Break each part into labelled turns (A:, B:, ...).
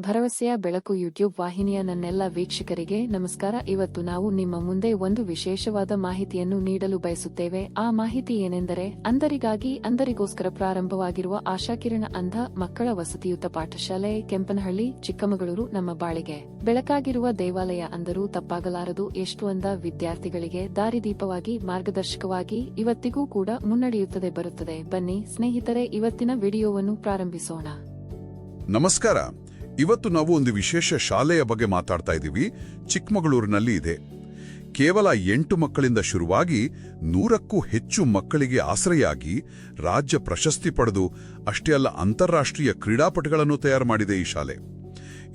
A: ಭರವಸೆಯ ಬೆಳಕು ಯೂಟ್ಯೂಬ್ ವಾಹಿನಿಯ ನನ್ನೆಲ್ಲ ವೀಕ್ಷಕರಿಗೆ ನಮಸ್ಕಾರ. ಇವತ್ತು ನಾವು ನಿಮ್ಮ ಮುಂದೆ ಒಂದು ವಿಶೇಷವಾದ ಮಾಹಿತಿಯನ್ನು ನೀಡಲು ಬಯಸುತ್ತೇವೆ. ಆ ಮಾಹಿತಿ ಏನೆಂದರೆ, ಅಂಧರಿಗಾಗಿ, ಅಂಧರಿಗೋಸ್ಕರ ಪ್ರಾರಂಭವಾಗಿರುವ ಆಶಾಕಿರಣ ಅಂಧ ಮಕ್ಕಳ ವಸತಿಯುತ ಪಾಠಶಾಲೆ, ಕೆಂಪನಹಳ್ಳಿ, ಚಿಕ್ಕಮಗಳೂರು, ನಮ್ಮ ಬಾಳಿಗೆ. ಬೆಳಕಾಗಿರುವ ದೇವಾಲಯ ಅಂದರೂ ತಪ್ಪಾಗಲಾರದು. ಎಷ್ಟು ಅಂದ ವಿದ್ಯಾರ್ಥಿಗಳಿಗೆ ದಾರಿದೀಪವಾಗಿ, ಮಾರ್ಗದರ್ಶಕವಾಗಿ ಇವತ್ತಿಗೂ ಕೂಡ ಮುನ್ನಡೆಯುತ್ತದೆ ಬರುತ್ತದೆ. ಬನ್ನಿ ಸ್ನೇಹಿತರೆ, ಇವತ್ತಿನ ವಿಡಿಯೋವನ್ನು ಪ್ರಾರಂಭಿಸೋಣ.
B: ನಮಸ್ಕಾರ. ಇವತ್ತು ನಾವು ಒಂದು ವಿಶೇಷ ಶಾಲೆಯ ಬಗ್ಗೆ ಮಾತಾಡ್ತಾ ಇದ್ದೀವಿ. ಚಿಕ್ಕಮಗಳೂರಿನಲ್ಲಿ ಇದೆ. ಕೇವಲ ಎಂಟು ಮಕ್ಕಳಿಂದ ಶುರುವಾಗಿ ನೂರಕ್ಕೂ ಹೆಚ್ಚು ಮಕ್ಕಳಿಗೆ ಆಸರೆಯಾಗಿ ರಾಜ್ಯ ಪ್ರಶಸ್ತಿ ಪಡೆದು ಅಷ್ಟೇ ಅಲ್ಲ ಅಂತಾರಾಷ್ಟ್ರೀಯ ಕ್ರೀಡಾಪಟುಗಳನ್ನು ತಯಾರು ಮಾಡಿದೆ ಈ ಶಾಲೆ.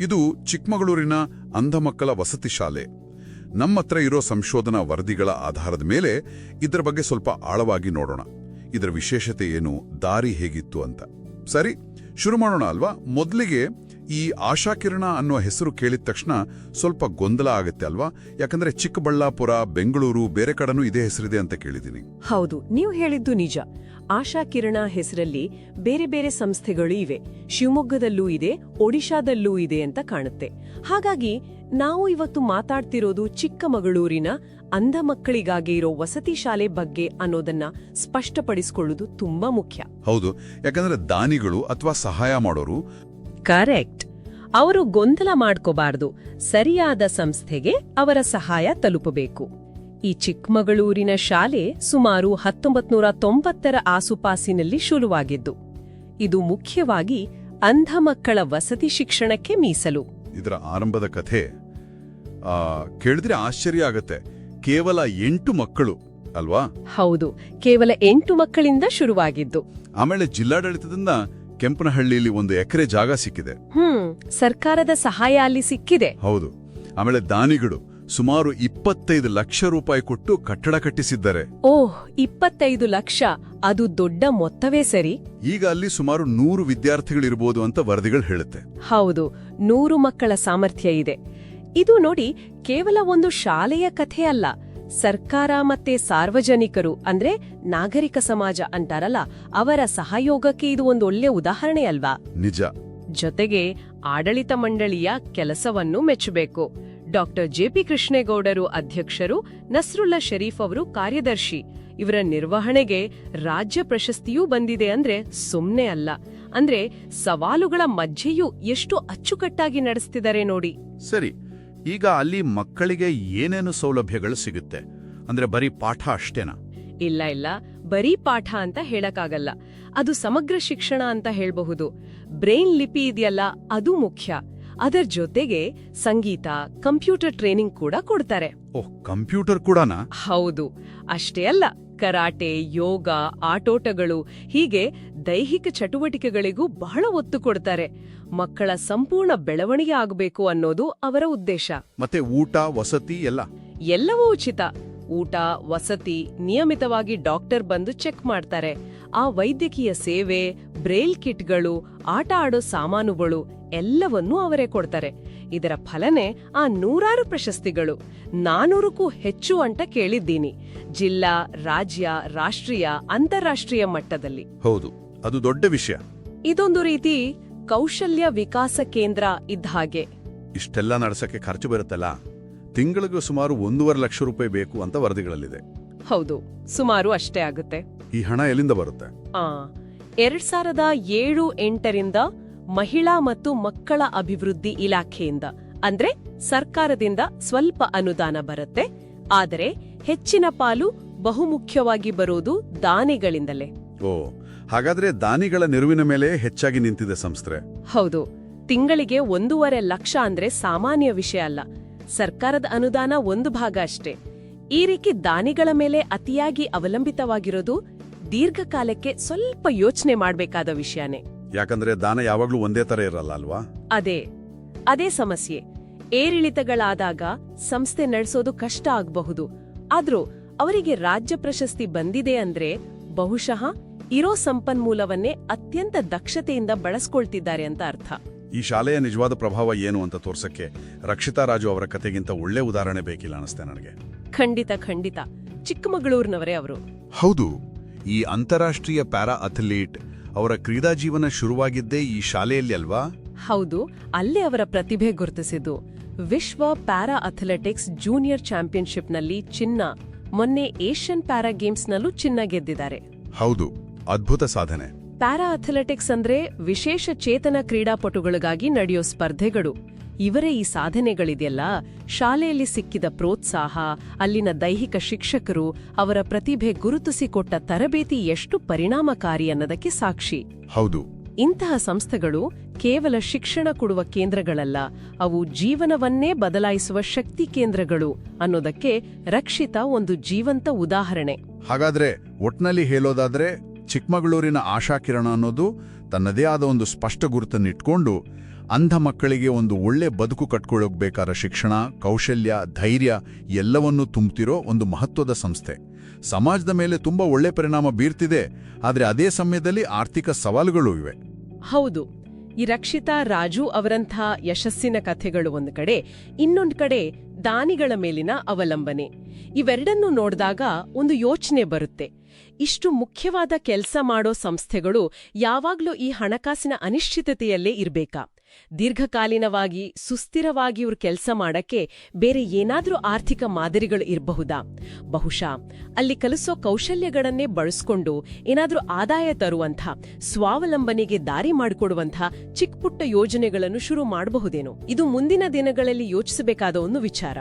B: ಇದು ಚಿಕ್ಕಮಗಳೂರಿನ ಅಂಧ ಮಕ್ಕಳ ವಸತಿ ಶಾಲೆ. ನಮ್ಮ ಹತ್ರ ಇರೋ ಸಂಶೋಧನಾ ವರದಿಗಳ ಆಧಾರದ ಮೇಲೆ ಇದರ ಬಗ್ಗೆ ಸ್ವಲ್ಪ ಆಳವಾಗಿ ನೋಡೋಣ. ಇದರ ವಿಶೇಷತೆ ಏನು, ದಾರಿ ಹೇಗಿತ್ತು ಅಂತ. ಸರಿ ಶುರು ಮಾಡೋಣ ಅಲ್ವಾ? ಮೊದಲಿಗೆ ಈ ಆಶಾಕಿರಣ ಅನ್ನೋ ಹೆಸರು ಕೇಳಿದ ತಕ್ಷಣ ಸ್ವಲ್ಪ ಗೊಂದಲ ಆಗುತ್ತೆ ಅಲ್ವಾ? ಯಾಕಂದ್ರೆ ಚಿಕ್ಕಬಳ್ಳಾಪುರ, ಬೆಂಗಳೂರು, ಬೇರೆ ಕಡೆನೂ ಇದೇ ಹೆಸರಿದೆ ಅಂತ ಕೇಳಿದ್ದೀನಿ.
C: ಹೌದು, ನೀವು ಹೇಳಿದ್ದು ನಿಜ. ಆಶಾ ಕಿರಣ ಹೆಸರಲ್ಲಿ ಬೇರೆ ಬೇರೆ ಸಂಸ್ಥೆಗಳು ಇವೆ. ಶಿವಮೊಗ್ಗದಲ್ಲೂ ಇದೆ, ಒಡಿಶಾದಲ್ಲೂ ಇದೆ ಅಂತ ಕಾಣುತ್ತೆ. ಹಾಗಾಗಿ ನಾವು ಇವತ್ತು ಮಾತಾಡ್ತಿರೋದು ಚಿಕ್ಕಮಗಳೂರಿನ ಅಂಧ ಮಕ್ಕಳಿಗಾಗಿ ಇರೋ ವಸತಿ ಶಾಲೆ ಬಗ್ಗೆ ಅನ್ನೋದನ್ನ ಸ್ಪಷ್ಟಪಡಿಸಿಕೊಳ್ಳುವುದು ತುಂಬಾ ಮುಖ್ಯ.
B: ಹೌದು ಯಾಕಂದ್ರೆ ದಾನಿಗಳು ಅಥವಾ ಸಹಾಯ ಮಾಡೋರು
C: ಕರೆಕ್ಟ್. ಅವರು ಗೊಂದಲ ಮಾಡ್ಕೋಬಾರ್ದು ಸರಿಯಾದ ಸಂಸ್ಥೆಗೆ ಅವರ ಸಹಾಯ ತಲುಪಬೇಕು. ಈ ಚಿಕ್ಕಮಗಳೂರಿನ ಶಾಲೆ ಸುಮಾರು ಹತ್ತೊಂಬತ್ ನೂರ ತೊಂಬತ್ತರ ಆಸುಪಾಸಿನಲ್ಲಿ ಶುರುವಾಗಿದ್ದು ಇದು ಮುಖ್ಯವಾಗಿ ಅಂಧ ಮಕ್ಕಳ ವಸತಿ ಶಿಕ್ಷಣಕ್ಕೆ ಮೀಸಲು.
B: ಇದರ ಆರಂಭದ ಕಥೆ ಆ, ಕೇಳಿದ್ರೆ ಆಶ್ಚರ್ಯ ಆಗತ್ತೆ. ಕೇವಲ ಎಂಟು ಮಕ್ಕಳು ಅಲ್ವಾ?
C: ಹೌದು ಕೇವಲ ಎಂಟು ಮಕ್ಕಳಿಂದ ಶುರುವಾಗಿದ್ದು.
B: ಆಮೇಲೆ ಜಿಲ್ಲಾಡಳಿತದಿಂದ ಕೆಂಪನಹಳ್ಳಿಯಲ್ಲಿ ಒಂದು ಎಕರೆ ಜಾಗ ಸಿಕ್ಕಿದೆ.
C: ಹ್ಮ್ ಸರ್ಕಾರದ ಸಹಾಯ ಅಲ್ಲಿ ಸಿಕ್ಕಿದೆ.
B: ಹೌದು. ಆಮೇಲೆ ದಾನಿಗಳು ಸುಮಾರು ಇಪ್ಪತ್ತೈದು ಲಕ್ಷ ರೂಪಾಯಿ ಕೊಟ್ಟು ಕಟ್ಟಡ ಕಟ್ಟಿಸಿದ್ದಾರೆ.
C: ಓಹ್ ಇಪ್ಪತ್ತೈದು ಲಕ್ಷ. ಅದು ದೊಡ್ಡ ಮೊತ್ತವೇ ಸರಿ?
B: ಈಗ ಅಲ್ಲಿ ಸುಮಾರು ನೂರು ವಿದ್ಯಾರ್ಥಿಗಳಿರ್ಬೋದು ಅಂತ ವರದಿಗಳು ಹೇಳುತ್ತೆ.
C: ಹೌದು ನೂರು ಮಕ್ಕಳ ಸಾಮರ್ಥ್ಯ ಇದೆ. ಇದು ನೋಡಿ ಕೇವಲ ಒಂದು ಶಾಲೆಯ ಕಥೆ ಅಲ್ಲ. ಸರ್ಕಾರ ಮತ್ತೆ ಸಾರ್ವಜನಿಕರು ಅಂದ್ರೆ ನಾಗರಿಕ ಸಮಾಜ ಅಂತಾರಲ್ಲ ಅವರ ಸಹಯೋಗಕ್ಕೆ ಇದು ಒಂದು ಒಳ್ಳೆ ಉದಾಹರಣೆ ಅಲ್ವಾ?
B: ನಿಜ.
C: ಜೊತೆಗೆ ಆಡಳಿತ ಮಂಡಳಿಯ ಕೆಲಸವನ್ನು ಮೆಚ್ಚಬೇಕು. ಡಾಕ್ಟರ್ ಜೆಪಿ ಕೃಷ್ಣೇಗೌಡರು ಅಧ್ಯಕ್ಷರು ನಸ್ರುಲ್ಲಾ ಶರೀಫ್ ಅವರು ಕಾರ್ಯದರ್ಶಿ. ಇವರ ನಿರ್ವಹಣೆಗೆ ರಾಜ್ಯ ಪ್ರಶಸ್ತಿಯೂ ಬಂದಿದೆ ಅಂದ್ರೆ ಸುಮ್ನೆ ಅಲ್ಲ. ಅಂದ್ರೆ ಸವಾಲುಗಳ ಮಧ್ಯೆಯೂ ಎಷ್ಟು ಅಚ್ಚುಕಟ್ಟಾಗಿ ನಡೆಸ್ತಿದ್ದಾರೆ ನೋಡಿ.
D: ಸರಿ ಈಗ ಅಲ್ಲಿ ಮಕ್ಕಳಿಗೆ ಏನೇನು ಸೌಲಭ್ಯಗಳು ಸಿಗುತ್ತೆ? ಅಂದ್ರೆ ಬರೀ ಪಾಠ ಅಷ್ಟೇನಾ?
C: ಇಲ್ಲ ಇಲ್ಲ. ಬರೀ ಪಾಠ ಅಂತ ಹೇಳಕ್ಕಾಗಲ್ಲ. ಅದು ಸಮಗ್ರ ಶಿಕ್ಷಣ ಅಂತ ಹೇಳ್ಬಹುದು. ಬ್ರೈನ್ ಲಿಪಿ ಇದೆಯಲ್ಲ ಅದು ಮುಖ್ಯ. ಅದರ ಜೊತೆಗೆ ಸಂಗೀತ ಕಂಪ್ಯೂಟರ್ ಟ್ರೈನಿಂಗ್ ಕೂಡ ಕೊಡ್ತಾರೆ.
B: ಓಹ್ ಕಂಪ್ಯೂಟರ್ ಕೂಡನಾ?
C: ಹೌದು. ಅಷ್ಟೇ ಅಲ್ಲ. ಕರಾಟೆ ಯೋಗ ಆಟೋಟಗಳು ಹೀಗೆ ದೈಹಿಕ ಚಟುವಟಿಕೆಗಳಿಗೂ ಬಹಳ ಒತ್ತು ಕೊಡ್ತಾರೆ. ಮಕ್ಕಳ ಸಂಪೂರ್ಣ ಬೆಳವಣಿಗೆ ಆಗಬೇಕು ಅನ್ನೋದು ಅವರ ಉದ್ದೇಶ.
D: ಮತ್ತೆ ಊಟ ವಸತಿ ಎಲ್ಲ?
C: ಎಲ್ಲವೂ ಉಚಿತ. ಊಟ ವಸತಿ ನಿಯಮಿತವಾಗಿ ಡಾಕ್ಟರ್ ಬಂದು ಚೆಕ್ ಮಾಡ್ತಾರೆ. ಆ ವೈದ್ಯಕೀಯ ಸೇವೆ ಬ್ರೇಲ್ ಕಿಟ್ಗಳು ಆಟ ಆಡೋ ಸಾಮಾನುಗಳು ಎಲ್ಲವನ್ನೂ ಅವರೇ ಕೊಡ್ತಾರೆ. ಇದರ ಫಲನೆ ಆ ನೂರಾರು ಪ್ರಶಸ್ತಿಗಳು. ನಾನೂರಕ್ಕೂ ಹೆಚ್ಚು ಅಂತ ಕೇಳಿದ್ದೀನಿ. ಜಿಲ್ಲಾ ರಾಜ್ಯ ರಾಷ್ಟ್ರೀಯ ಅಂತಾರಾಷ್ಟ್ರೀಯ ಮಟ್ಟದಲ್ಲಿ.
D: ಹೌದು ಅದು ದೊಡ್ಡ ವಿಷಯ.
C: ಇದೊಂದು ರೀತಿ ಕೌಶಲ್ಯ ವಿಕಾಸ ಕೇಂದ್ರ ಇದ್ದ ಹಾಗೆ.
D: ಇಷ್ಟೆಲ್ಲ ನಡೆಸಕ್ಕೆ ಖರ್ಚು ಬರುತ್ತಲ್ಲ? ತಿಂಗಳಿಗೂ ಸುಮಾರು ಒಂದೂವರೆ ಲಕ್ಷ ರೂಪಾಯಿ ಬೇಕು ಅಂತ ವರದಿಗಳಲ್ಲಿದೆ.
C: ಹೌದು ಸುಮಾರು ಅಷ್ಟೇ ಆಗುತ್ತೆ.
D: ಈ ಹಣ ಎಲ್ಲಿಂದ ಬರುತ್ತೆ?
C: ಆ ಎರಡ್ ಸಾವಿರದ ಏಳು ಎಂಟರಿಂದ ಮಹಿಳಾ ಮತ್ತು ಮಕ್ಕಳ ಅಭಿವೃದ್ಧಿ ಇಲಾಖೆಯಿಂದ ಅಂದ್ರೆ ಸರ್ಕಾರದಿಂದ ಸ್ವಲ್ಪ ಅನುದಾನ ಬರುತ್ತೆ. ಆದರೆ ಹೆಚ್ಚಿನ ಪಾಲು ಬಹುಮುಖ್ಯವಾಗಿ ಬರೋದು ದಾನಿಗಳಿಂದಲೇ.
D: ಓ ಹಾಗಾದ್ರೆ ದಾನಿಗಳ ನೆರವಿನ ಮೇಲೆ ಹೆಚ್ಚಾಗಿ ನಿಂತಿದೆ ಸಂಸ್ಥೆ.
C: ಹೌದು ತಿಂಗಳಿಗೆ ಒಂದೂವರೆ ಲಕ್ಷ ಅಂದ್ರೆ ಸಾಮಾನ್ಯ ವಿಷಯ ಅಲ್ಲ. ಸರ್ಕಾರದ ಅನುದಾನ ಒಂದು ಭಾಗ ಅಷ್ಟೇ. ಈ ರೀತಿ ದಾನಿಗಳ ಮೇಲೆ ಅತಿಯಾಗಿ ಅವಲಂಬಿತವಾಗಿರೋದು ದೀರ್ಘಕಾಲಕ್ಕೆ ಸ್ವಲ್ಪ ಯೋಚನೆ ಮಾಡಬೇಕಾದ ವಿಷಯನೇ.
D: ಯಾಕಂದ್ರೆ ದಾನ ಯಾವಾಗ್ಲೂ ಒಂದೇ ತರ ಇರಲ್ಲ ಅಲ್ವಾ?
C: ಅದೇ ಅದೇ ಸಮಸ್ಯೆ. ಏರಿಳಿತಗಳಾದಾಗ ಸಂಸ್ಥೆ ನಡೆಸೋದು ಕಷ್ಟ ಆಗಬಹುದು. ಆದ್ರೂ ಅವರಿಗೆ ರಾಜ್ಯ ಪ್ರಶಸ್ತಿ ಬಂದಿದೆ ಅಂದ್ರೆ ಬಹುಶಃ ಇರೋ ಸಂಪನ್ಮೂಲವನ್ನೇ ಅತ್ಯಂತ ದಕ್ಷತೆಯಿಂದ ಬಳಸ್ಕೊಳ್ತಿದ್ದಾರೆ ಅಂತ ಅರ್ಥ.
D: ಈ ಶಾಲೆಯ ನಿಜವಾದ ಪ್ರಭಾವ ಏನು ಅಂತ ತೋರ್ಸಕ್ಕೆ ರಕ್ಷಿತಾ ರಾಜು ಅವರ ಕತೆಗಿಂತ ಒಳ್ಳೆ ಉದಾಹರಣೆ ಬೇಕಿಲ್ಲ ಅನಿಸ್ತೆ ನನಗೆ.
C: ಖಂಡಿತ ಖಂಡಿತ. ಚಿಕ್ಕಮಗಳೂರಿನವರೇ ಅವರು.
D: ಹೌದು ಈ ಅಂತಾರಾಷ್ಟ್ರೀಯ ಪ್ಯಾರಾ ಅಥ್ಲೀಟ್ ಅವರ ಕ್ರೀಡಾ ಜೀವನ ಶುರುವಾಗಿದ್ದೇ ಈ ಶಾಲೆಯಲ್ಲಿ ಅಲ್ವಾ?
C: ಹೌದು ಅಲ್ಲೇ ಅವರ ಪ್ರತಿಭೆ ಗುರುತಿಸಿದ್ದು. ವಿಶ್ವ ಪ್ಯಾರಾ ಅಥ್ಲೆಟಿಕ್ಸ್ ಜೂನಿಯರ್ ಚಾಂಪಿಯನ್ಶಿಪ್ನಲ್ಲಿ ಚಿನ್ನ ಮೊನ್ನೆ ಏಷ್ಯನ್ ಪ್ಯಾರಾ ಗೇಮ್ಸ್ನಲ್ಲೂ ಚಿನ್ನ ಗೆದ್ದಿದ್ದಾರೆ.
E: ಹೌದು ಅದ್ಭುತ ಸಾಧನೆ.
C: ಪ್ಯಾರಾ ಅಥ್ಲೆಟಿಕ್ಸ್ ಅಂದ್ರೆ ವಿಶೇಷ ಚೇತನ ಕ್ರೀಡಾಪಟುಗಳಿಗಾಗಿ ನಡೆಯೋ ಸ್ಪರ್ಧೆಗಳು. ಇವರೇ ಈ ಸಾಧನೆಗಳಿದೆಯಲ್ಲ? ಶಾಲೆಯಲ್ಲಿ ಸಿಕ್ಕಿದ ಪ್ರೋತ್ಸಾಹ ಅಲ್ಲಿನ ದೈಹಿಕ ಶಿಕ್ಷಕರು ಅವರ ಪ್ರತಿಭೆ ಗುರುತಿಸಿಕೊಟ್ಟ ತರಬೇತಿ ಎಷ್ಟು ಪರಿಣಾಮಕಾರಿ ಅನ್ನೋದಕ್ಕೆ ಸಾಕ್ಷಿ.
E: ಹೌದು.
C: ಇಂತಹ ಸಂಸ್ಥೆಗಳು ಕೇವಲ ಶಿಕ್ಷಣ ಕೊಡುವ ಕೇಂದ್ರಗಳಲ್ಲ ಅವು ಜೀವನವನ್ನೇ ಬದಲಾಯಿಸುವ ಶಕ್ತಿ ಕೇಂದ್ರಗಳು ಅನ್ನೋದಕ್ಕೆ ರಕ್ಷಿತಾ ಒಂದು ಜೀವಂತ ಉದಾಹರಣೆ.
B: ಹಾಗಾದ್ರೆ ಒಟ್ನಲ್ಲಿ ಹೇಳೋದಾದ್ರೆ ಚಿಕ್ಕಮಗಳೂರಿನ ಆಶಾಕಿರಣ ಅನ್ನೋದು ತನ್ನದೇ ಆದ ಒಂದು ಸ್ಪಷ್ಟ ಗುರುತನ್ನಿಟ್ಕೊಂಡು ಅಂಧ ಮಕ್ಕಳಿಗೆ ಒಂದು ಒಳ್ಳೆ ಬದುಕು ಕಟ್ಕೊಳ್ಳೋಗ್ಬೇಕಾದ ಶಿಕ್ಷಣ, ಕೌಶಲ್ಯ, ಧೈರ್ಯ ಎಲ್ಲವನ್ನೂ ತುಂಬುತ್ತಿರೋ ಒಂದು ಮಹತ್ವದ ಸಂಸ್ಥೆ. ಸಮಾಜದ ಮೇಲೆ ತುಂಬಾ ಒಳ್ಳೆ ಪರಿಣಾಮ ಬೀರ್ತಿದೆ, ಆದರೆ ಅದೇ ಸಮಯದಲ್ಲಿ ಆರ್ಥಿಕ ಸವಾಲುಗಳೂ ಇವೆ.
C: ಹೌದು. ಈ ರಕ್ಷಿತಾ ರಾಜು ಅವರಂಥ ಯಶಸ್ಸಿನ ಕಥೆಗಳು ಒಂದು ಕಡೆ, ಇನ್ನೊಂದು ಕಡೆ ದಾನಿಗಳ ಮೇಲಿನ ಅವಲಂಬನೆ. ಇವೆರಡನ್ನೂ ನೋಡಿದಾಗ ಒಂದು ಯೋಚನೆ ಬರುತ್ತೆ. ಇಷ್ಟು ಮುಖ್ಯವಾದ ಕೆಲಸ ಮಾಡೋ ಸಂಸ್ಥೆಗಳು ಯಾವಾಗ್ಲೂ ಈ ಹಣಕಾಸಿನ ಅನಿಶ್ಚಿತತೆಯಲ್ಲೇ ಇರ್ಬೇಕಾ? ದೀರ್ಘಕಾಲೀನವಾಗಿ ಸುಸ್ಥಿರವಾಗಿ ಇವ್ರು ಕೆಲಸ ಮಾಡಕ್ಕೆ ಬೇರೆ ಏನಾದರೂ ಆರ್ಥಿಕ ಮಾದರಿಗಳು ಇರಬಹುದಾ? ಬಹುಶಃ ಅಲ್ಲಿ ಕಲಿಸೋ ಕೌಶಲ್ಯಗಳನ್ನೇ ಬಳಸ್ಕೊಂಡು ಏನಾದರೂ ಆದಾಯ ತರುವಂಥ, ಸ್ವಾವಲಂಬನೆಗೆ ದಾರಿ ಮಾಡಿಕೊಡುವಂಥ ಚಿಕ್ಕಪುಟ್ಟ ಯೋಜನೆಗಳನ್ನು ಶುರು ಮಾಡಬಹುದೇನೋ? ಇದು ಮುಂದಿನ ದಿನಗಳಲ್ಲಿ ಯೋಚಿಸಬೇಕಾದ ಒಂದು ವಿಚಾರ.